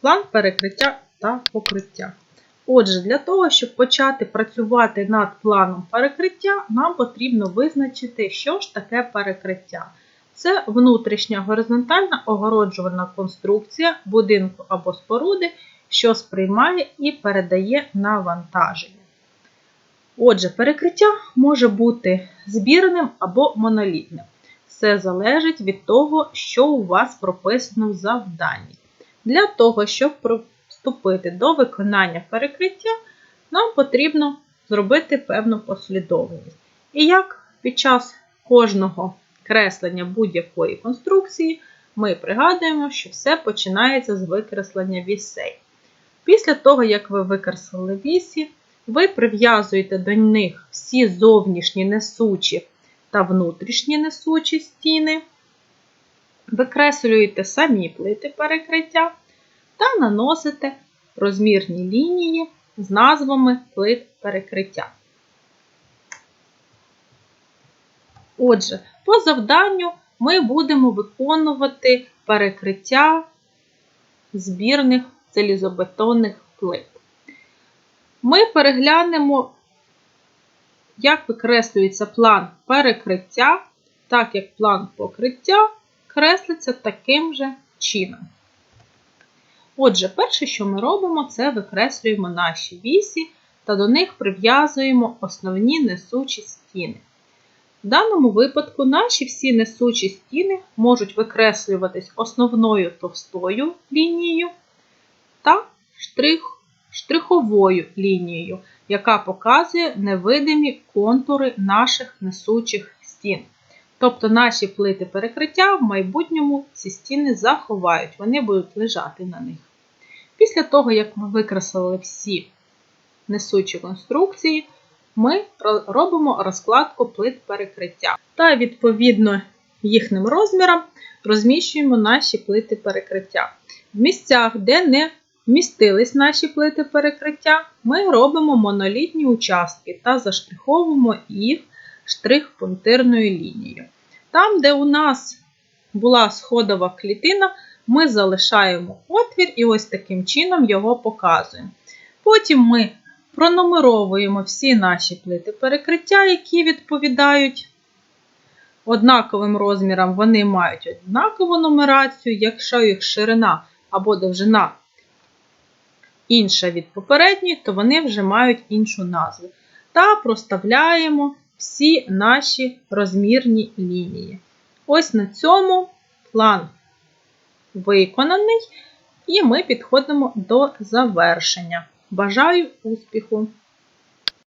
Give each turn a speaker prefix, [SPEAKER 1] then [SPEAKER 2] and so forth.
[SPEAKER 1] план перекриття та покриття. Отже, для того, щоб почати працювати над планом перекриття, нам потрібно визначити, що ж таке перекриття. Це внутрішня горизонтальна огороджувальна конструкція будинку або споруди, що сприймає і передає навантаження. Отже, перекриття може бути збірним або монолітним. Все залежить від того, що у вас прописано в завданні. Для того, щоб приступити до виконання перекриття, нам потрібно зробити певну послідовність. І як під час кожного креслення будь-якої конструкції, ми пригадуємо, що все починається з викреслення вісей. Після того, як ви викреслили вісі, ви прив'язуєте до них всі зовнішні несучі та внутрішні несучі стіни, викреслюєте самі плити перекриття та наносите розмірні лінії з назвами плит перекриття. Отже, по завданню ми будемо виконувати перекриття збірних залізобетонних плит. Ми переглянемо, як викреслюється план перекриття, так як план покриття креслиться таким же чином. Отже, перше, що ми робимо, це викреслюємо наші вісі та до них прив'язуємо основні несучі стіни. В даному випадку наші всі несучі стіни можуть викреслюватись основною товстою лінією та штрих, штриховою лінією, яка показує невидимі контури наших несучих стін. Тобто наші плити перекриття в майбутньому ці стіни заховають, вони будуть лежати на них. Після того, як ми викреслили всі несучі конструкції, ми робимо розкладку плит перекриття. Та, відповідно, їхнім розмірам розміщуємо наші плити перекриття. В місцях, де не вмістились наші плити перекриття, ми робимо монолітні участки та заштриховуємо їх штрих-пунктирною лінією. Там, де у нас була сходова клітина, ми залишаємо отвір і ось таким чином його показуємо. Потім ми пронумеровуємо всі наші плити перекриття, які відповідають однаковим розмірам, вони мають однакову нумерацію, якщо їх ширина або довжина інша від попередньої, то вони вже мають іншу назву. Та проставляємо всі наші розмірні лінії. Ось на цьому план виконаний, і ми підходимо до завершення. Бажаю успіху!